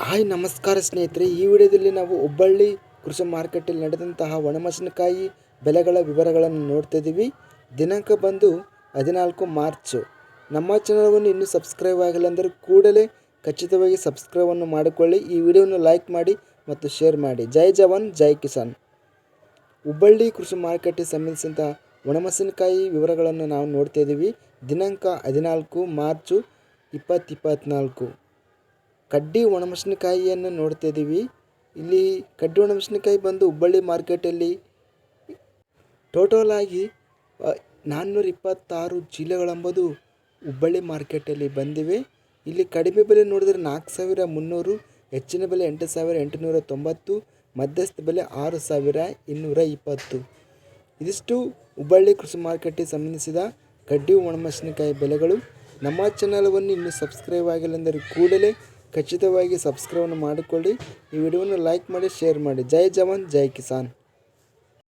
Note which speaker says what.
Speaker 1: Hi, ನಮಸ್ಕಾರ ಸ್ನೇಹಿತರೆ. ಈ ವಿಡಿಯೋದಲ್ಲಿ ನಾವು ಹುಬ್ಬಳ್ಳಿ ಕೃಷಿ ಮಾರ್ಕೆಟಲ್ಲಿ ನಡೆದಂತಹ ಒಣಮೆಣಸಿನಕಾಯಿ ಬೆಲೆಗಳ ವಿವರಗಳನ್ನು ನೋಡ್ತಾ ಇದ್ದೀವಿ. ದಿನಾಂಕ ಬಂದು ಹದಿನಾಲ್ಕು ಮಾರ್ಚ್. ನಮ್ಮ ಚಾನಲ್ವನ್ನು ಇನ್ನೂ ಸಬ್ಸ್ಕ್ರೈಬ್ ಆಗಿಲ್ಲ ಅಂದರೆ ಕೂಡಲೇ ಖಚಿತವಾಗಿ ಸಬ್ಸ್ಕ್ರೈಬನ್ನು ಮಾಡಿಕೊಳ್ಳಿ. ಈ ವಿಡಿಯೋವನ್ನು ಲೈಕ್ ಮಾಡಿ ಮತ್ತು ಶೇರ್ ಮಾಡಿ. ಜೈ ಜವಾನ್, ಜೈ ಕಿಸಾನ್. ಹುಬ್ಬಳ್ಳಿ ಕೃಷಿ ಮಾರ್ಕೆಟ್ಗೆ ಸಂಬಂಧಿಸಿದಂಥ ಒಣಮೆಣಸಿನಕಾಯಿ ವಿವರಗಳನ್ನು ನಾವು ನೋಡ್ತಾ ಇದ್ದೀವಿ. ದಿನಾಂಕ ಹದಿನಾಲ್ಕು ಮಾರ್ಚು, ಇಪ್ಪತ್ತು ಇಪ್ಪತ್ತ್ನಾಲ್ಕು ಕಡ್ಡಿ ಒಣಮೆಣಸಿನಕಾಯಿಯನ್ನು ನೋಡ್ತಾ ಇದ್ದೀವಿ ಇಲ್ಲಿ ಕಡ್ಡಿ ಒಣಮೆಣಸಿನಕಾಯಿ ಬಂದು ಹುಬ್ಬಳ್ಳಿ ಮಾರ್ಕೆಟಲ್ಲಿ ಟೋಟಲ್ ಆಗಿ ನಾನ್ನೂರ ಇಪ್ಪತ್ತಾರು ಚೀಲಗಳೆಂಬುದು ಹುಬ್ಬಳ್ಳಿ ಮಾರ್ಕೆಟಲ್ಲಿ ಬಂದಿವೆ. ಇಲ್ಲಿ ಕಡಿಮೆ ಬೆಲೆ ನೋಡಿದರೆ ನಾಲ್ಕು ಸಾವಿರ ಮುನ್ನೂರು, ಹೆಚ್ಚಿನ ಬೆಲೆ ಎಂಟು ಸಾವಿರ ಎಂಟುನೂರ ತೊಂಬತ್ತು, ಮಧ್ಯಸ್ಥ ಬೆಲೆ ಆರು ಸಾವಿರ ಇನ್ನೂರ ಇಪ್ಪತ್ತು. ಇದಿಷ್ಟು ಹುಬ್ಬಳ್ಳಿ ಕೃಷಿ ಮಾರ್ಕೆಟಿಗೆ ಸಂಬಂಧಿಸಿದ ಕಡ್ಡಿ ಒಣಮೆಣಸಿನಕಾಯಿ ಬೆಲೆಗಳು. ನಮ್ಮ ಚಾನಲವನ್ನು ಇನ್ನೂ ಸಬ್ಸ್ಕ್ರೈಬ್ ಆಗಿಲ್ಲ ಅಂದರೆ ಕೂಡಲೇ ಖಚಿತವಾಗಿ ಸಬ್ಸ್ಕ್ರೈಬನ್ನು ಮಾಡಿಕೊಳ್ಳಿ. ಈ ವಿಡಿಯೋವನ್ನು ಲೈಕ್ ಮಾಡಿ ಶೇರ್ ಮಾಡಿ. ಜೈ ಜವಾನ್ ಜೈ ಕಿಸಾನ್.